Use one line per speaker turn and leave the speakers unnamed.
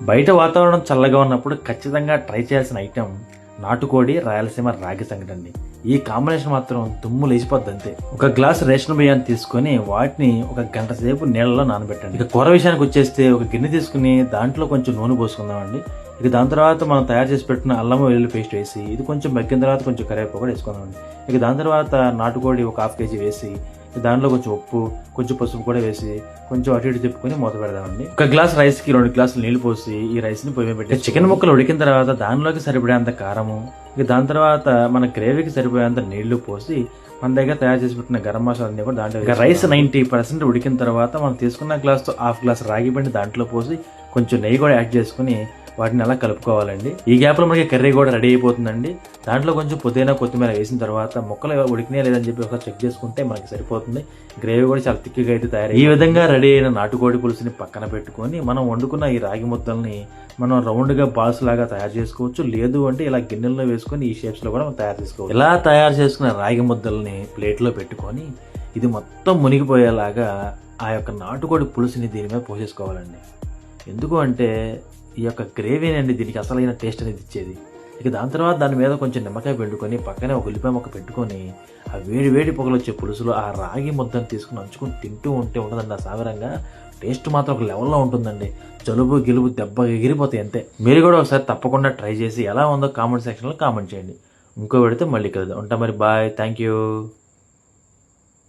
బయట వాతావరణం చల్లగా ఉన్నప్పుడు ఖచ్చితంగా ట్రై చేయాల్సిన ఐటెం నాటుకోడి రాయలసీమ రాగి సంగటి అండి. ఈ కాంబినేషన్ మాత్రం దుమ్ము లేచిపోద్ది అంతే. ఒక గ్లాస్ రేషన్ బియ్యాన్ని తీసుకొని వాటిని ఒక గంట సేపు నీళ్ళలో నానబెట్టండి. ఇక కూర విషయానికి వచ్చేస్తే ఒక గిన్నె తీసుకుని దాంట్లో కొంచెం నూనె పోసుకుందామండి. ఇక దాని తర్వాత మనం తయారు చేసి పెట్టిన అల్లం వెల్లుల్లి పేస్ట్ వేసి ఇది కొంచెం మగ్గిన తర్వాత కొంచెం కరివేపాకు కూడా వేసుకుందామండి. ఇక దాని తర్వాత నాటుకోడి ఒక హాఫ్ కేజీ వేసి దాంట్లో కొంచెం ఉప్పు కొంచెం పసుపు కూడా వేసి కొంచెం అటు ఇటు తిప్పుకొని మూత పెడదామండి. ఒక గ్లాస్ రైస్కి రెండు గ్లాసులు నీళ్ళు పోసి ఈ రైస్ని పొయ్యి పెట్టి చికెన్ ముక్కలు ఉడికిన తర్వాత దానిలోకి సరిపడేంత కారము ఇక దాని తర్వాత మన గ్రేవీకి సరిపోయేంత నీళ్ళు పోసి మన దగ్గర తయారు చేసి పెట్టిన గరం మసాలా అన్ని కూడా దాంట్లో ఇక రైస్ నైన్టీ పర్సెంట్ ఉడికిన తర్వాత మనం తీసుకున్న గ్లాస్తో హాఫ్ గ్లాస్ రాగి పిండి దాంట్లో పోసి కొంచెం నెయ్యి కూడా యాడ్ చేసుకుని వాటిని అలా కలుపుకోవాలండి. ఈ గ్యాప్లో మనకి కర్రీ కూడా రెడీ అయిపోతుందండి. దాంట్లో కొంచెం పుదీనా కొత్తిమీర వేసిన తర్వాత ముక్కలు ఉడికినా లేదని చెప్పి ఒకసారి చెక్ చేసుకుంటే మనకి సరిపోతుంది. గ్రేవీ కూడా చాలా తిక్కిగా అయితే తయారు ఈ విధంగా రెడీ అయిన నాటుకోడి పులుసుని పక్కన పెట్టుకొని మనం వండుకున్న ఈ రాగి ముద్దల్ని మనం రౌండ్గా బాల్స్ లాగా తయారు చేసుకోవచ్చు. లేదు అంటే ఇలా గిన్నెల్లో వేసుకొని ఈ షేప్స్లో కూడా మనం తయారు చేసుకోవచ్చు. ఇలా తయారు చేసుకున్న రాగి ముద్దల్ని ప్లేట్లో పెట్టుకొని ఇది మొత్తం మునిగిపోయేలాగా ఆ యొక్క నాటుకోడి పులుసుని దీని మీద పోసేసుకోవాలండి. ఎందుకు అంటే ఈ యొక్క గ్రేవీ అండి దీనికి అసలైన టేస్ట్ అనేది ఇచ్చేది. ఇక దాని తర్వాత దాని మీద కొంచెం నిమ్మకాయ పెట్టుకొని పక్కనే ఒక ఉల్లిపాయ మొక్క పెట్టుకొని ఆ వేడి వేడి పొగలు వచ్చే పులుసులో ఆ రాగి ముద్దను తీసుకుని నంచుకుని తింటూ ఉంటే ఉండదండి ఆ సాగరంగా టేస్ట్ మాత్రం ఒక లెవెల్లో ఉంటుందండి. జలుబు గెలుబు దెబ్బ ఎగిరిపోతాయి అంతే. మీరు కూడా ఒకసారి తప్పకుండా ట్రై చేసి ఎలా ఉందో కామెంట్ సెక్షన్లో కామెంట్ చేయండి. ఇంకో పెడితే మళ్ళీ కలుద్దాం. ఉంటా మరి బాయ్. Thank you.